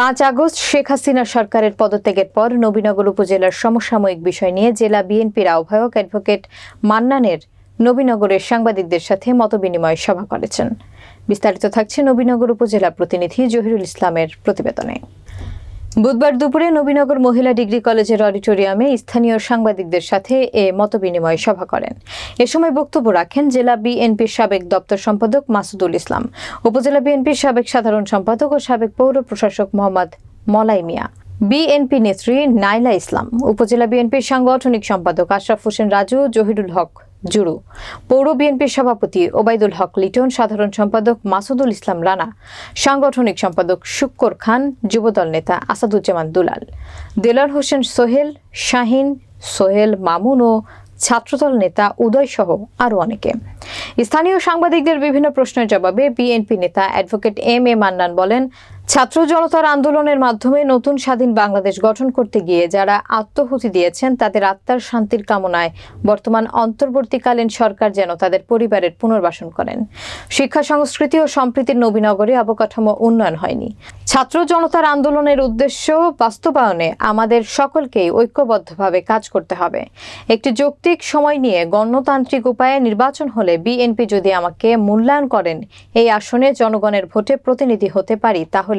পাঁচ আগস্ট শেখ হাসিনা সরকারের পদত্যাগের পর নবীনগর উপজেলার সমসাময়িক বিষয় নিয়ে জেলা বিএনপির আহ্বায়ক অ্যাডভোকেট মান্নানের নবীনগরের সাংবাদিকদের সাথে মতবিনিময় সভা করেছেন। বিস্তারিত থাকছে নবীনগর উপজেলা প্রতিনিধি জহিরুল ইসলামের প্রতিবেদনে। বুধবার দুপুরে নবীনগর মহিলা ডিগ্রি কলেজের অডিটোরিয়ামে স্থানীয় সাংবাদিকদের সাথে এ মতবিনিময় সভা করেন। এ সময় বক্তব্য রাখেন জেলা বিএনপির সাবেক দপ্তর সম্পাদক মাসুদুল ইসলাম, উপজেলা বিএনপির সাবেক সাধারণ সম্পাদক ও সাবেক পৌর প্রশাসক মোহাম্মদ মলাই মিয়া, বিএনপি নেত্রী নাইলা ইসলাম, উপজেলা বিএনপির সাংগঠনিক সম্পাদক আশরাফ হোসেন রাজু, জহিরুল হক জুরু পৌর বিএনপির সভাপতি ওবায়দুল হক লিটন, সাধারণ সম্পাদক মাসুদুল ইসলাম রানা, সাংগঠনিক সম্পাদক শুক্কর খান, যুবদল নেতা আসাদুজ্জামান দুলাল দেলার হোসেন সোহেল, শাহিন, সোহেল মামুন ও ছাত্রদল নেতা উদয় সহ আরও অনেকে। স্থানীয় সাংবাদিকদের বিভিন্ন প্রশ্নের জবাবে বিএনপি নেতা অ্যাডভোকেট এম এ মান্নান বলেন ছাত্র জনতার আন্দোলনের মাধ্যমে নতুন স্বাধীন বাংলাদেশ গঠন করতে গিয়ে যারা আত্মহুতি দিয়েছেন, তাদের আত্মার শান্তির কামনায় বর্তমান অন্তর্বর্তীকালীন সরকার যেন তাদের পরিবারের পুনর্বাসন করেন। শিক্ষা, সংস্কৃতি ও সম্প্রীতির নবীনগরে অবকাঠামো উন্নয়ন হয়নি। ছাত্র জনতার আন্দোলনের উদ্দেশ্য বাস্তবায়নে আমাদের সকলকেই ঐক্যবদ্ধভাবে কাজ করতে হবে। একটি যৌক্তিক সময় নিয়ে গণতান্ত্রিক উপায়ে নির্বাচন হলে বিএনপি যদি আমাকে মূল্যায়ন করেন, এই আসনে জনগণের ভোটে প্রতিনিধি হতে পারি, তাহলে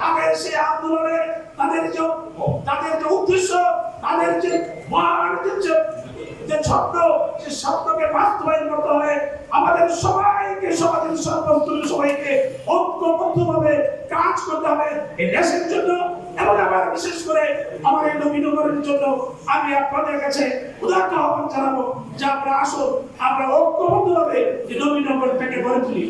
তাদের সেই আন্দোলনে তাদের যে তাদের যে উদ্দেশ্য, তাদের যে মহান যে স্বপ্ন, সে স্বপ্নকে বাস্তবায়ন করতে হবে। আমাদের সবাইকে, সমাজের সর্বস্তরের সবাইকে ঐক্যবদ্ধভাবে কাজ করতে হবে এই দেশের জন্য। এবং আমার বিশেষ করে আমার এই নবীনগরের জন্য আমি আপনাদের কাছে উদাহরণ আহ্বান জানাব যে আমরা আসুন, আমরা ঐক্যবদ্ধভাবে এই নবীনগরটাকে গড়ে তুলি।